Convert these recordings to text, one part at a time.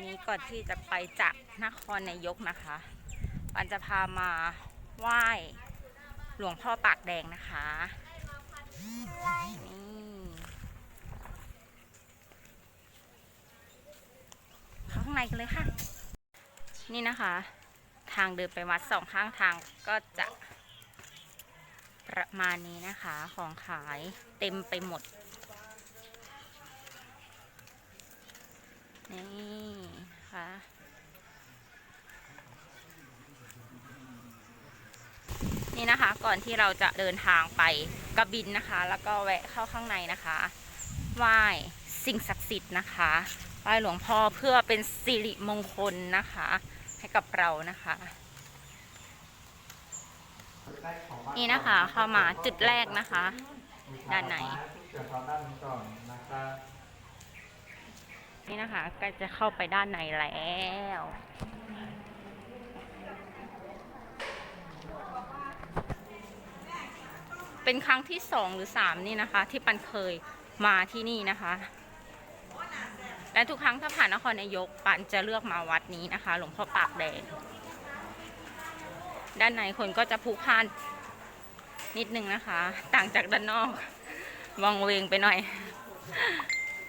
วันนี้ก่อนที่จะไปจากนครนายกนะคะปันจะพามาไหว้หลวงพ่อปากแดงนะคะนี่เข้าข้างในกันเลยค่ะ นี่นะคะ ทางเดินไปวัดสองข้างทางก็จะประมาณนี้นะคะ ของขายเต็มไปหมด นี่ค่ะนี่นะคะ ก่อนที่เราจะเดินทางไปกระบินนะคะ แล้วก็แวะเข้าข้างในนะคะไหว้สิ่งศักดิ์สิทธิ์นะคะไหว้หลวงพ่อเพื่อเป็นสิริมงคลนะคะ ให้กับเรานะคะนี่นะคะเข้ามาจุดแรกนะคะ ด้านใน เดี๋ยวเขาด้า นี่นะคะกล้จะเข้าไปด้านในแล้วเป็นครั้งที่สองหรือสามนี่นะคะ ที่ปันเคยมาที่นี่นะคะ และทุกครั้งถ้าผ่านนครนายกปันจะเลือกมาวัดนี้นะคะ หลวงพ่อปากแดง ด้านในคนก็จะพุกพล่านนิดนึงนะคะ ต่างจากด้านนอกวังเวงไปหน่อย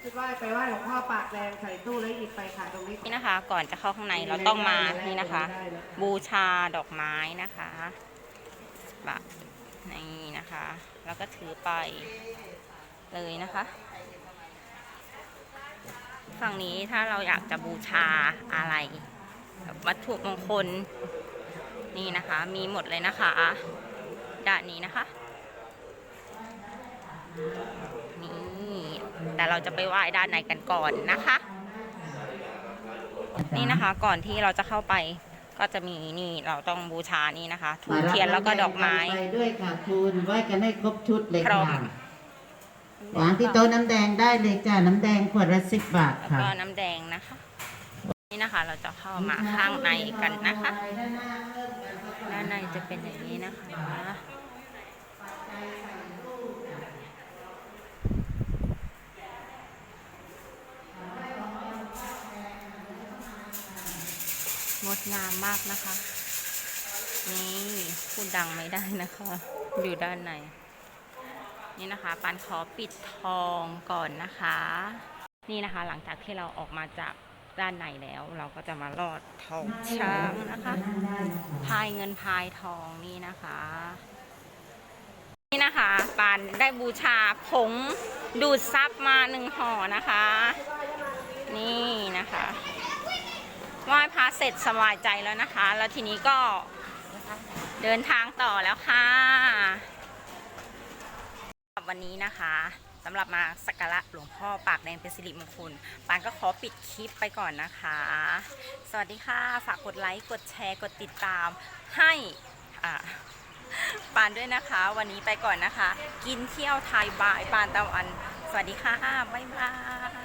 คิดว่าไปไหว้หลวงพ่อปากแดงใส่ตู้แล้วหยิบไปขายตรงนี้ นี่นะคะ ก่อนจะเข้าข้างในเราต้องมานี่นะคะได้เลยบูชาดอกไม้นะคะแบบนี่นะคะ แล้วก็ถือไปเลยนะคะ ฝั่งนี้ถ้าเราอยากจะบูชาอะไรแบบวัตถุมงคลนี่นะคะมีหมดเลยนะคะ ด้านนี้นะคะนี่ แต่เราจะไปไหว้ด้านในกันก่อนนะคะ นี่นะคะก่อนที่เราจะเข้าไปก็จะมีนี่เราต้องบูชานี่นะคะถูกเทียนแล้วก็ดอกไม้ไปด้วยค่ะคุณไหว้กันให้ครบชุดเลยพร้อมค่ะวางที่โต๊ะน้ำแดงได้เลยจ้าน้ำแดงขวดละสิบบาทแล้วค่ะก็น้ำแดงนะคะ นี่นะคะ เราจะเข้ามาข้างในกันนะคะ ด้านในจะเป็นอย่างนี้นะคะ งดงามมากนะคะ นี่พูดดังไม่ได้นะคะ อยู่ด้านใน นี่นะคะปันขอปิดทองก่อนนะคะ นี่นะคะหลังจากที่เราออกมาจากด้านในแล้ว เราก็จะมาลอดทองช้างนะคะ พายเงินพายทองนี่นะคะ นี่นะคะปานได้บูชาผงดูดซับมาหนึ่งห่อนะคะ นี่นะคะ ไหว้พระเสร็จสบายใจแล้วนะคะ แล้วทีนี้ก็เดินทางต่อแล้วค่ะวันนี้นะคะสำหรับมาสักการะหลวงพ่อปากแดงเป็นสิริมงคลปานก็ขอปิดคลิปไปก่อนนะคะ สวัสดีค่ะ ฝากกดไลค์ กดแชร์ กดติดตามให้ปานด้วยนะคะ วันนี้ไปก่อนนะคะ กินเที่ยวไทยบายปานตะวัน สวัสดีค่ะ บ๊ายบาย